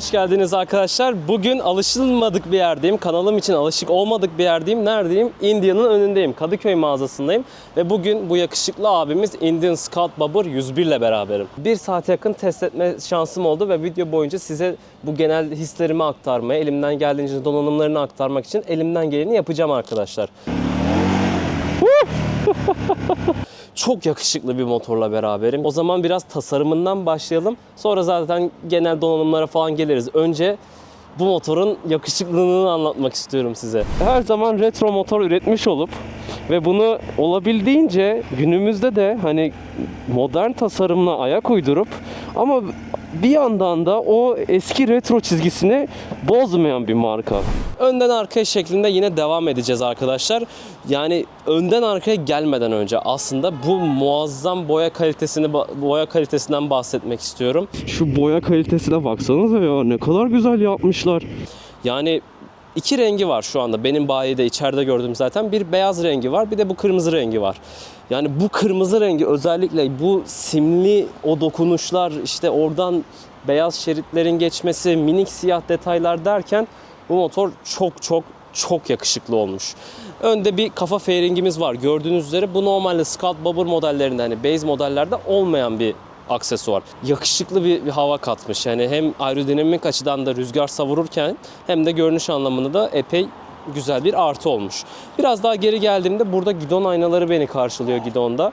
Hoş geldiniz arkadaşlar. Bugün alışılmadık bir yerdeyim. Kanalım için alışık olmadık bir yerdeyim. Neredeyim? India'nın önündeyim. Kadıköy mağazasındayım. Ve bugün bu yakışıklı abimiz Indian Scout Babur 101 ile beraberim. Bir saate yakın test etme şansım oldu ve video boyunca size bu genel hislerimi aktarmaya, elimden geldiğince donanımlarını aktarmak için elimden geleni yapacağım arkadaşlar. Çok yakışıklı bir motorla beraberim. O zaman biraz tasarımından başlayalım. Sonra zaten genel donanımlara falan geliriz. Önce bu motorun yakışıklılığını anlatmak istiyorum size. Her zaman retro motor üretmiş olup ve bunu olabildiğince günümüzde de hani modern tasarımla ayak uydurup ama bir yandan da o eski retro çizgisini bozmayan bir marka. Önden arkaya şeklinde yine devam edeceğiz arkadaşlar. Yani önden arkaya gelmeden önce aslında bu muazzam boya kalitesini boya kalitesinden bahsetmek istiyorum. Şu boya kalitesine baksanıza ya ne kadar güzel yapmışlar. Yani iki rengi var şu anda benim bayide içeride gördüğüm zaten. Bir beyaz rengi var bir de bu kırmızı rengi var. Yani bu kırmızı rengi özellikle bu simli o dokunuşlar işte oradan beyaz şeritlerin geçmesi, minik siyah detaylar derken bu motor çok çok çok yakışıklı olmuş. Önde bir kafa fairingimiz var. Gördüğünüz üzere bu normalde Scout Bobber modellerinde hani base modellerde olmayan bir aksesuar. Yakışıklı bir, bir hava katmış. Yani hem aerodinamik açıdan da rüzgar savururken hem de görünüş anlamında da epey güzel bir artı olmuş. Biraz daha geri geldiğimde burada gidon aynaları beni karşılıyor gidonda.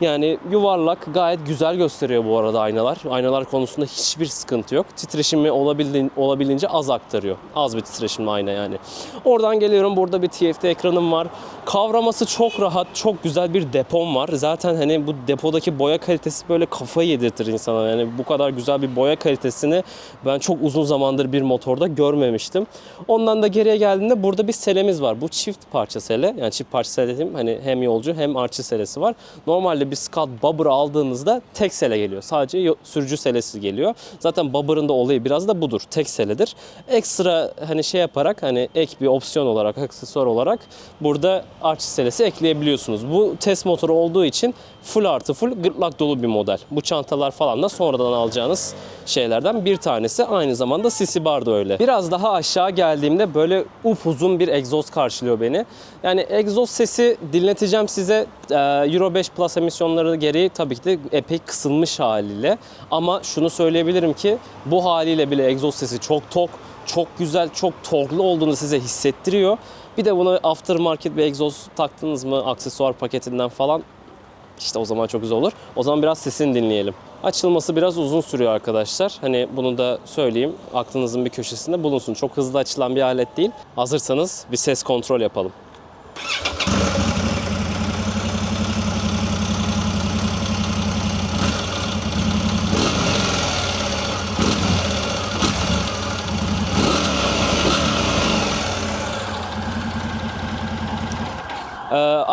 Yani yuvarlak gayet güzel gösteriyor bu arada aynalar. Aynalar konusunda hiçbir sıkıntı yok. Titreşimi olabildiğin, olabildiğince az aktarıyor. Az bir titreşimli ayna yani. Oradan geliyorum burada bir TFT ekranım var. Kavraması çok rahat, çok güzel bir depom var. Zaten hani bu depodaki boya kalitesi böyle kafayı yedirtir insana. Yani bu kadar güzel bir boya kalitesini ben çok uzun zamandır bir motorda görmemiştim. Ondan da geriye geldiğinde burada bir selemiz var. Bu çift parça sele. Yani çift parça sele dediğim hani hem yolcu hem artçı selesi var. Normalde bir Scout Bobber aldığınızda tek sele geliyor. Sadece sürücü selesi geliyor. Zaten Bobber'ın da olayı biraz da budur. Tek seledir. Ekstra hani şey yaparak hani ek bir opsiyon olarak, aksesuar olarak burada artçı selesi ekleyebiliyorsunuz. Bu test motoru olduğu için full artı full gırtlak dolu bir model. Bu çantalar falan da sonradan alacağınız şeylerden bir tanesi. Aynı zamanda sisi bar da öyle. Biraz daha aşağı geldiğimde böyle upuzun bir egzoz karşılıyor beni. Yani egzoz sesi dinleteceğim size. Ee, Euro 5 Plus emisyonları gereği tabii ki de epey kısılmış haliyle. Ama şunu söyleyebilirim ki bu haliyle bile egzoz sesi çok tok, çok güzel, çok torklu olduğunu size hissettiriyor. Bir de buna aftermarket bir egzoz taktınız mı aksesuar paketinden falan işte o zaman çok güzel olur. O zaman biraz sesini dinleyelim. Açılması biraz uzun sürüyor arkadaşlar. Hani bunu da söyleyeyim. Aklınızın bir köşesinde bulunsun. Çok hızlı açılan bir alet değil. Hazırsanız bir ses kontrol yapalım.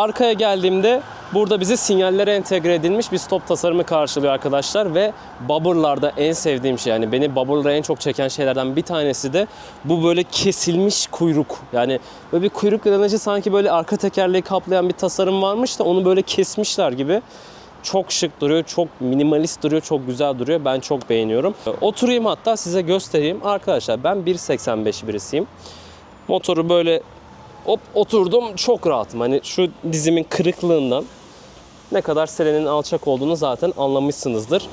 Arkaya geldiğimde burada bize sinyallere entegre edilmiş bir stop tasarımı karşılıyor arkadaşlar ve Bobber'larda en sevdiğim şey yani beni Bobber'lara en çok çeken şeylerden bir tanesi de bu böyle kesilmiş kuyruk. Yani böyle bir kuyruk yanıcı sanki böyle arka tekerleği kaplayan bir tasarım varmış da onu böyle kesmişler gibi. Çok şık duruyor, çok minimalist duruyor, çok güzel duruyor. Ben çok beğeniyorum. Oturayım hatta size göstereyim. Arkadaşlar ben 1.85 birisiyim. Motoru böyle hop oturdum çok rahatım. Hani şu dizimin kırıklığından ne kadar selenin alçak olduğunu zaten anlamışsınızdır.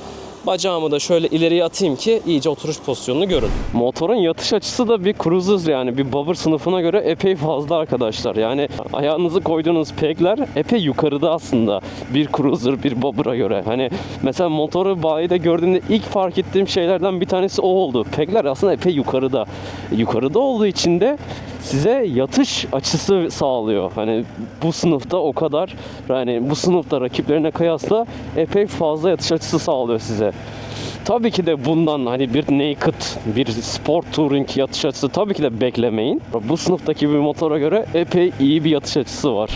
Bacağımı da şöyle ileriye atayım ki iyice oturuş pozisyonunu görün. Motorun yatış açısı da bir cruiser yani bir bobber sınıfına göre epey fazla arkadaşlar. Yani ayağınızı koyduğunuz pegler epey yukarıda aslında. Bir cruiser bir bobber'a göre. Hani mesela motoru bayide gördüğümde ilk fark ettiğim şeylerden bir tanesi o oldu. Pegler aslında epey yukarıda. Yukarıda olduğu için de size yatış açısı sağlıyor. Hani bu sınıfta o kadar yani bu sınıfta rakiplerine kıyasla epey fazla yatış açısı sağlıyor size. Tabii ki de bundan hani bir naked, bir sport touring yatış açısı tabii ki de beklemeyin. Bu sınıftaki bir motora göre epey iyi bir yatış açısı var.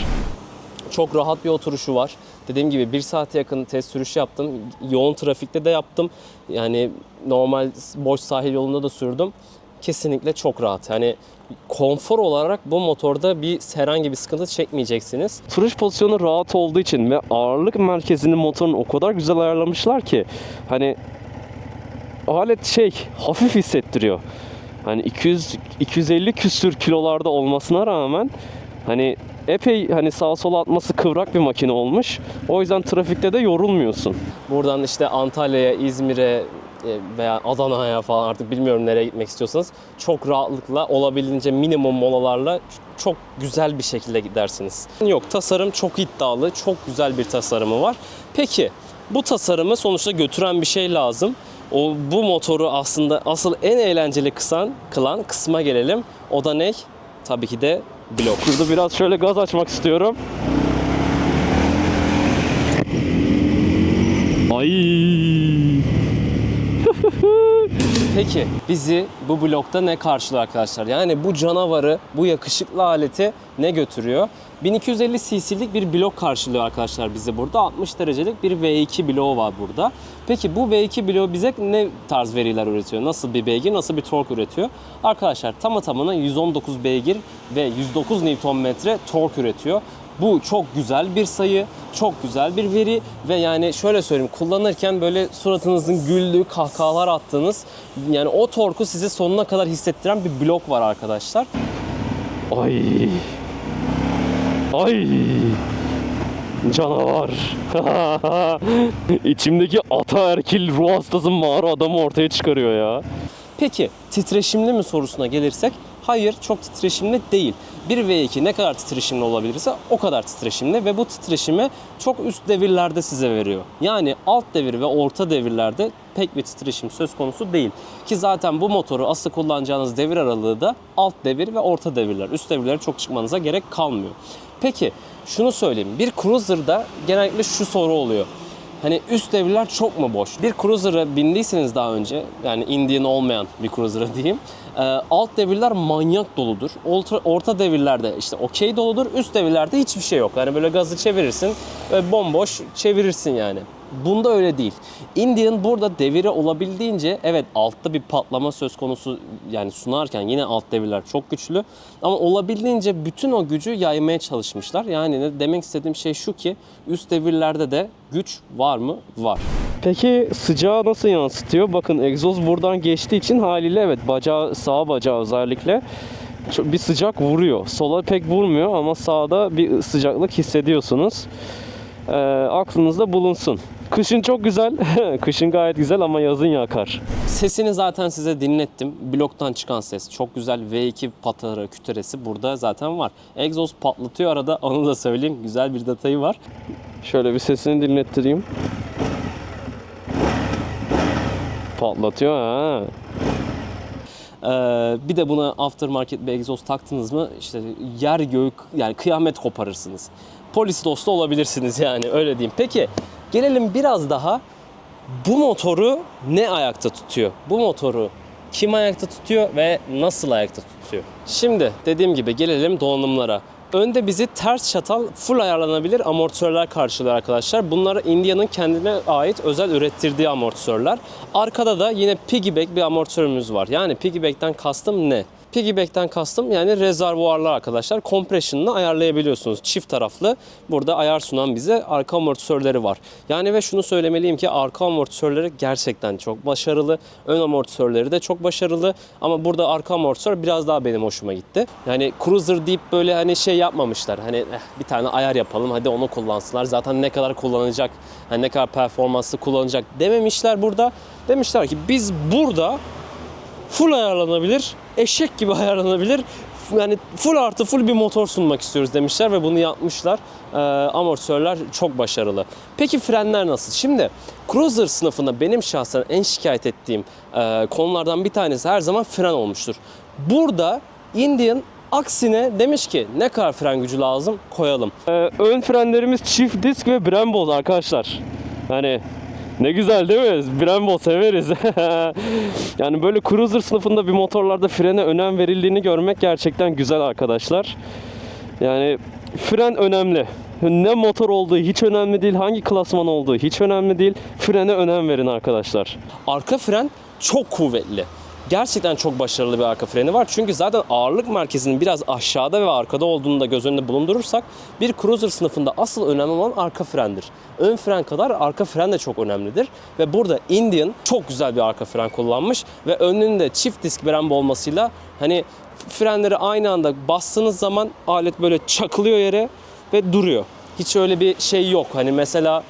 Çok rahat bir oturuşu var. Dediğim gibi bir saate yakın test sürüş yaptım. Yoğun trafikte de yaptım. Yani normal boş sahil yolunda da sürdüm. Kesinlikle çok rahat. Yani konfor olarak bu motorda bir herhangi bir sıkıntı çekmeyeceksiniz. Sürüş pozisyonu rahat olduğu için ve ağırlık merkezini motorun o kadar güzel ayarlamışlar ki hani alet şey hafif hissettiriyor. Hani 200 250 küsür kilolarda olmasına rağmen hani epey hani sağa sola atması kıvrak bir makine olmuş. O yüzden trafikte de yorulmuyorsun. Buradan işte Antalya'ya, İzmir'e veya Adana'ya falan artık bilmiyorum nereye gitmek istiyorsanız çok rahatlıkla olabildiğince minimum molalarla çok güzel bir şekilde gidersiniz. Yok tasarım çok iddialı, çok güzel bir tasarımı var. Peki bu tasarımı sonuçta götüren bir şey lazım. O bu motoru aslında asıl en eğlenceli kısan, kılan kısma gelelim. O da ne? Tabii ki de blok. Burada biraz şöyle gaz açmak istiyorum. Ay. Peki bizi bu blokta ne karşılıyor arkadaşlar? Yani bu canavarı, bu yakışıklı aleti ne götürüyor? 1250 cc'lik bir blok karşılıyor arkadaşlar bizi burada. 60 derecelik bir V2 bloğu var burada. Peki bu V2 bloğu bize ne tarz veriler üretiyor? Nasıl bir beygir, nasıl bir tork üretiyor? Arkadaşlar tamı tamına 119 beygir ve 109 Nm tork üretiyor. Bu çok güzel bir sayı, çok güzel bir veri ve yani şöyle söyleyeyim kullanırken böyle suratınızın güldüğü, kahkahalar attığınız yani o torku size sonuna kadar hissettiren bir blok var arkadaşlar. Ay. Ay. Canavar. İçimdeki ataerkil ruh hastası mağara adamı ortaya çıkarıyor ya. Peki titreşimli mi sorusuna gelirsek hayır çok titreşimli değil. Bir V2 ne kadar titreşimli olabilirse o kadar titreşimli ve bu titreşimi çok üst devirlerde size veriyor. Yani alt devir ve orta devirlerde pek bir titreşim söz konusu değil. Ki zaten bu motoru asıl kullanacağınız devir aralığı da alt devir ve orta devirler. Üst devirlere çok çıkmanıza gerek kalmıyor. Peki şunu söyleyeyim. Bir cruiser'da genellikle şu soru oluyor. Hani üst devirler çok mu boş? Bir cruiser'a bindiyseniz daha önce yani Indian olmayan bir cruiser'a diyeyim. E, alt devirler manyak doludur. Orta, orta devirlerde işte okey doludur. Üst devirlerde hiçbir şey yok. Yani böyle gazı çevirirsin ve bomboş çevirirsin yani. Bunda öyle değil. Indian burada deviri olabildiğince evet altta bir patlama söz konusu yani sunarken yine alt devirler çok güçlü ama olabildiğince bütün o gücü yaymaya çalışmışlar. Yani ne demek istediğim şey şu ki üst devirlerde de güç var mı? Var. Peki sıcağı nasıl yansıtıyor? Bakın egzoz buradan geçtiği için haliyle evet bacağı sağ bacağı özellikle bir sıcak vuruyor. Sola pek vurmuyor ama sağda bir sıcaklık hissediyorsunuz. Ee, aklınızda bulunsun. Kışın çok güzel. Kışın gayet güzel ama yazın yakar. Sesini zaten size dinlettim. Bloktan çıkan ses. Çok güzel V2 patarı kütüresi burada zaten var. Egzoz patlatıyor arada onu da söyleyeyim. Güzel bir detayı var. Şöyle bir sesini dinlettireyim. Patlatıyor ha. Ee, bir de buna aftermarket bir egzoz taktınız mı işte yer gök yani kıyamet koparırsınız. Polis dostu olabilirsiniz yani öyle diyeyim. Peki gelelim biraz daha bu motoru ne ayakta tutuyor? Bu motoru kim ayakta tutuyor ve nasıl ayakta tutuyor? Şimdi dediğim gibi gelelim donanımlara. Önde bizi ters çatal full ayarlanabilir amortisörler karşılıyor arkadaşlar. Bunlar India'nın kendine ait özel ürettirdiği amortisörler. Arkada da yine piggyback bir amortisörümüz var. Yani piggyback'ten kastım ne? Piggyback'ten kastım yani rezervuarlar arkadaşlar. Compression'ını ayarlayabiliyorsunuz. Çift taraflı burada ayar sunan bize arka amortisörleri var. Yani ve şunu söylemeliyim ki arka amortisörleri gerçekten çok başarılı. Ön amortisörleri de çok başarılı. Ama burada arka amortisör biraz daha benim hoşuma gitti. Yani cruiser deyip böyle hani şey yapmamışlar. Hani eh, bir tane ayar yapalım hadi onu kullansınlar. Zaten ne kadar kullanacak, hani ne kadar performanslı kullanacak dememişler burada. Demişler ki biz burada full ayarlanabilir, eşek gibi ayarlanabilir. Yani full artı full bir motor sunmak istiyoruz demişler ve bunu yapmışlar. Ee, amortisörler çok başarılı. Peki frenler nasıl? Şimdi Cruiser sınıfında benim şahsen en şikayet ettiğim e, konulardan bir tanesi her zaman fren olmuştur. Burada Indian aksine demiş ki ne kadar fren gücü lazım koyalım. Ee, ön frenlerimiz çift disk ve Brembo arkadaşlar. Yani ne güzel değil mi? Brembo severiz. yani böyle cruiser sınıfında bir motorlarda frene önem verildiğini görmek gerçekten güzel arkadaşlar. Yani fren önemli. Ne motor olduğu hiç önemli değil, hangi klasman olduğu hiç önemli değil. Frene önem verin arkadaşlar. Arka fren çok kuvvetli. Gerçekten çok başarılı bir arka freni var. Çünkü zaten ağırlık merkezinin biraz aşağıda ve arkada olduğunu da göz önünde bulundurursak bir cruiser sınıfında asıl önemli olan arka frendir. Ön fren kadar arka fren de çok önemlidir. Ve burada Indian çok güzel bir arka fren kullanmış ve önünde çift disk Brembo olmasıyla hani frenleri aynı anda bastığınız zaman alet böyle çakılıyor yere ve duruyor. Hiç öyle bir şey yok. Hani mesela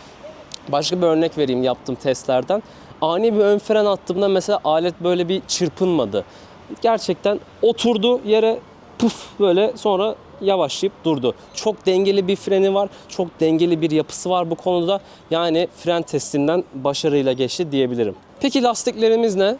Başka bir örnek vereyim yaptığım testlerden. Ani bir ön fren attığımda mesela alet böyle bir çırpınmadı. Gerçekten oturdu yere puf böyle sonra yavaşlayıp durdu. Çok dengeli bir freni var. Çok dengeli bir yapısı var bu konuda. Yani fren testinden başarıyla geçti diyebilirim. Peki lastiklerimiz ne?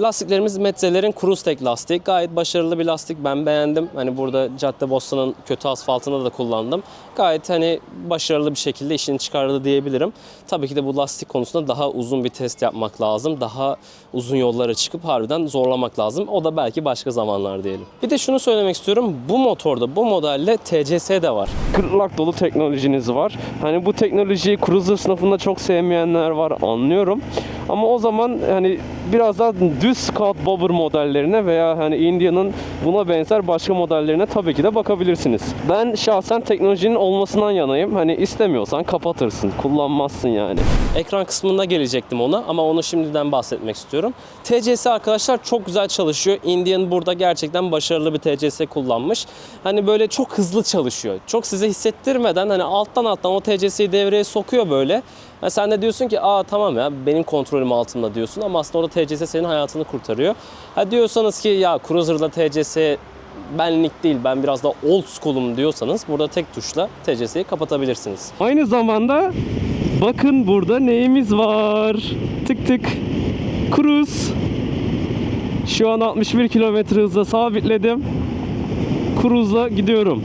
Lastiklerimiz Metzeler'in Cruise Tech lastik. Gayet başarılı bir lastik. Ben beğendim. Hani burada Caddebostan'ın kötü asfaltında da kullandım. Gayet hani başarılı bir şekilde işini çıkardı diyebilirim. Tabii ki de bu lastik konusunda daha uzun bir test yapmak lazım. Daha uzun yollara çıkıp harbiden zorlamak lazım. O da belki başka zamanlar diyelim. Bir de şunu söylemek istiyorum. Bu motorda, bu modelle TCS de var. Kırlak dolu teknolojiniz var. Hani bu teknolojiyi cruiser sınıfında çok sevmeyenler var anlıyorum. Ama o zaman hani biraz daha düz Scout Bobber modellerine veya hani India'nın buna benzer başka modellerine tabii ki de bakabilirsiniz. Ben şahsen teknolojinin olmasından yanayım. Hani istemiyorsan kapatırsın, kullanmazsın yani. Ekran kısmında gelecektim ona ama onu şimdiden bahsetmek istiyorum. TCS arkadaşlar çok güzel çalışıyor. Indian burada gerçekten başarılı bir TCS kullanmış. Hani böyle çok hızlı çalışıyor. Çok size hissettirmeden hani alttan alttan o TCS'yi devreye sokuyor böyle. Ha sen de diyorsun ki aa tamam ya benim kontrolüm altında diyorsun ama aslında orada TCS senin hayatını kurtarıyor. Ha diyorsanız ki ya Cruiser'da TCS benlik değil ben biraz da old school'um diyorsanız burada tek tuşla TCS'yi kapatabilirsiniz. Aynı zamanda bakın burada neyimiz var. Tık tık. Cruise. Şu an 61 kilometre hızla sabitledim. Cruise'la gidiyorum.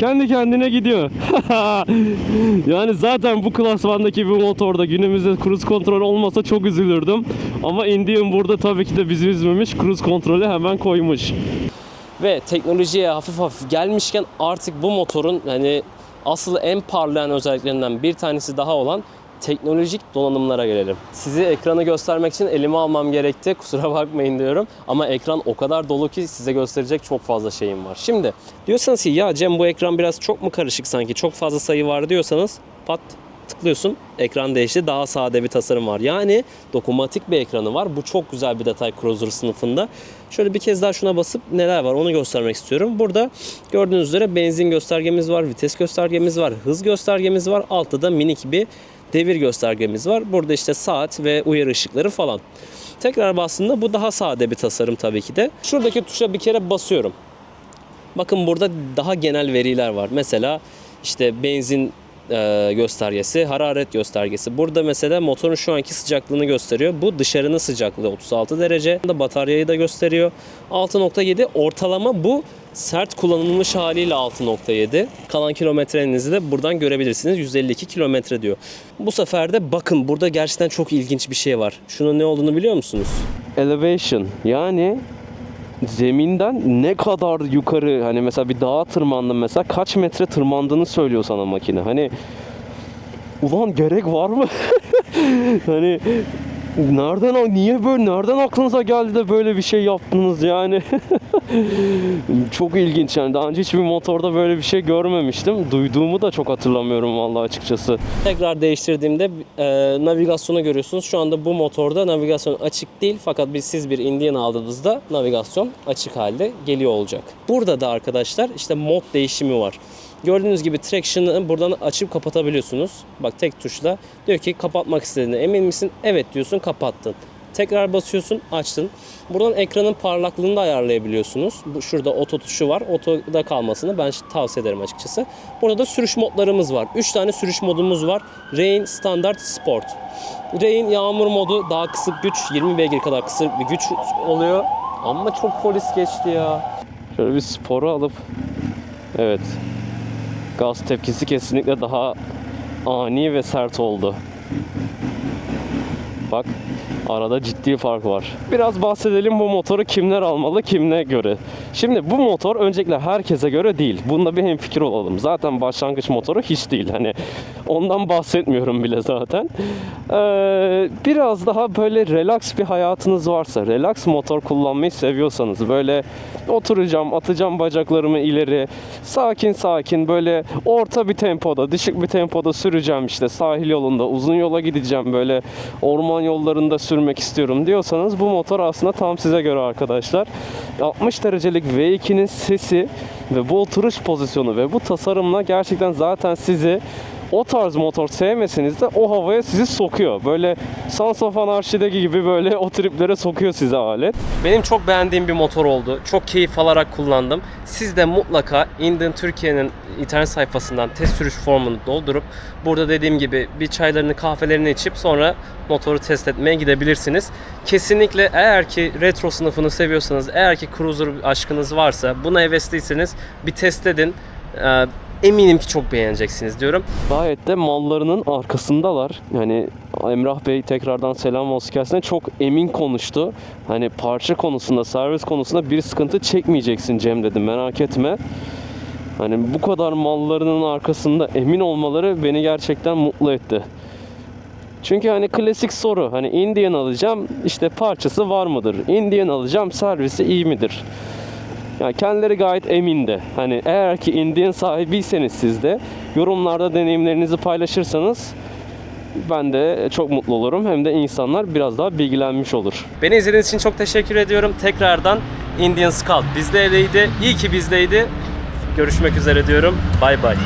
Kendi kendine gidiyor. yani zaten bu klasmandaki bir motorda günümüzde cruise kontrol olmasa çok üzülürdüm. Ama Indian burada tabii ki de bizi üzmemiş. Cruise kontrolü hemen koymuş. Ve teknolojiye hafif hafif gelmişken artık bu motorun hani asıl en parlayan özelliklerinden bir tanesi daha olan teknolojik donanımlara gelelim. Sizi ekranı göstermek için elime almam gerekti. Kusura bakmayın diyorum. Ama ekran o kadar dolu ki size gösterecek çok fazla şeyim var. Şimdi diyorsanız ki ya Cem bu ekran biraz çok mu karışık sanki? Çok fazla sayı var diyorsanız pat tıklıyorsun. Ekran değişti. Daha sade bir tasarım var. Yani dokunmatik bir ekranı var. Bu çok güzel bir detay Cruiser sınıfında. Şöyle bir kez daha şuna basıp neler var onu göstermek istiyorum. Burada gördüğünüz üzere benzin göstergemiz var, vites göstergemiz var, hız göstergemiz var. Altta da minik bir devir göstergemiz var. Burada işte saat ve uyarı ışıkları falan. Tekrar bastığımda bu daha sade bir tasarım tabii ki de. Şuradaki tuşa bir kere basıyorum. Bakın burada daha genel veriler var. Mesela işte benzin e, göstergesi, hararet göstergesi. Burada mesela motorun şu anki sıcaklığını gösteriyor. Bu dışarının sıcaklığı 36 derece. Da bataryayı da gösteriyor. 6.7 ortalama bu sert kullanılmış haliyle 6.7. Kalan kilometrenizi de buradan görebilirsiniz. 152 kilometre diyor. Bu sefer de bakın burada gerçekten çok ilginç bir şey var. Şunun ne olduğunu biliyor musunuz? elevation yani zeminden ne kadar yukarı hani mesela bir dağa tırmandın mesela kaç metre tırmandığını söylüyor sana makine. Hani ulan gerek var mı? hani nereden niye böyle nereden aklınıza geldi de böyle bir şey yaptınız yani? çok ilginç yani daha önce hiçbir motorda böyle bir şey görmemiştim. Duyduğumu da çok hatırlamıyorum vallahi açıkçası. Tekrar değiştirdiğimde e, navigasyonu görüyorsunuz. Şu anda bu motorda navigasyon açık değil fakat biz siz bir Indian aldığınızda navigasyon açık halde geliyor olacak. Burada da arkadaşlar işte mod değişimi var. Gördüğünüz gibi traction'ı buradan açıp kapatabiliyorsunuz. Bak tek tuşla diyor ki kapatmak istediğine emin misin? Evet diyorsun kapattın. Tekrar basıyorsun açtın. Buradan ekranın parlaklığını da ayarlayabiliyorsunuz. Bu, şurada oto tuşu var. Otoda kalmasını ben tavsiye ederim açıkçası. Burada da sürüş modlarımız var. 3 tane sürüş modumuz var. Rain, Standard, Sport. Rain yağmur modu daha kısık güç. 20 beygir kadar kısık bir güç oluyor. Ama çok polis geçti ya. Şöyle bir sporu alıp evet gaz tepkisi kesinlikle daha ani ve sert oldu. Bak Arada ciddi fark var. Biraz bahsedelim bu motoru kimler almalı, kimine göre. Şimdi bu motor öncelikle herkese göre değil. Bunda bir hemfikir olalım. Zaten başlangıç motoru hiç değil. Hani ondan bahsetmiyorum bile zaten. Ee, biraz daha böyle relax bir hayatınız varsa, relax motor kullanmayı seviyorsanız böyle oturacağım, atacağım bacaklarımı ileri, sakin sakin böyle orta bir tempoda, düşük bir tempoda süreceğim işte sahil yolunda, uzun yola gideceğim böyle orman yollarında sürmek istiyorum diyorsanız bu motor aslında tam size göre arkadaşlar. 60 derecelik V2'nin sesi ve bu oturuş pozisyonu ve bu tasarımla gerçekten zaten sizi o tarz motor sevmeseniz de o havaya sizi sokuyor. Böyle Sons of Anarchy'deki gibi böyle o triplere sokuyor size alet. Benim çok beğendiğim bir motor oldu. Çok keyif alarak kullandım. Siz de mutlaka Indian Türkiye'nin internet sayfasından test sürüş formunu doldurup burada dediğim gibi bir çaylarını kahvelerini içip sonra motoru test etmeye gidebilirsiniz. Kesinlikle eğer ki retro sınıfını seviyorsanız, eğer ki cruiser aşkınız varsa, buna hevesliyseniz bir test edin. Ee, eminim ki çok beğeneceksiniz diyorum. Gayet de mallarının arkasındalar. Yani Emrah Bey tekrardan selam olsun kendisine çok emin konuştu. Hani parça konusunda, servis konusunda bir sıkıntı çekmeyeceksin Cem dedi merak etme. Hani bu kadar mallarının arkasında emin olmaları beni gerçekten mutlu etti. Çünkü hani klasik soru hani Indian alacağım işte parçası var mıdır? Indian alacağım servisi iyi midir? Yani kendileri gayet emindi. Hani eğer ki Indian sahibiyseniz siz de yorumlarda deneyimlerinizi paylaşırsanız ben de çok mutlu olurum. Hem de insanlar biraz daha bilgilenmiş olur. Beni izlediğiniz için çok teşekkür ediyorum. Tekrardan Indian Scout bizdeydi. İyi ki bizdeydi. Görüşmek üzere diyorum. Bay bay.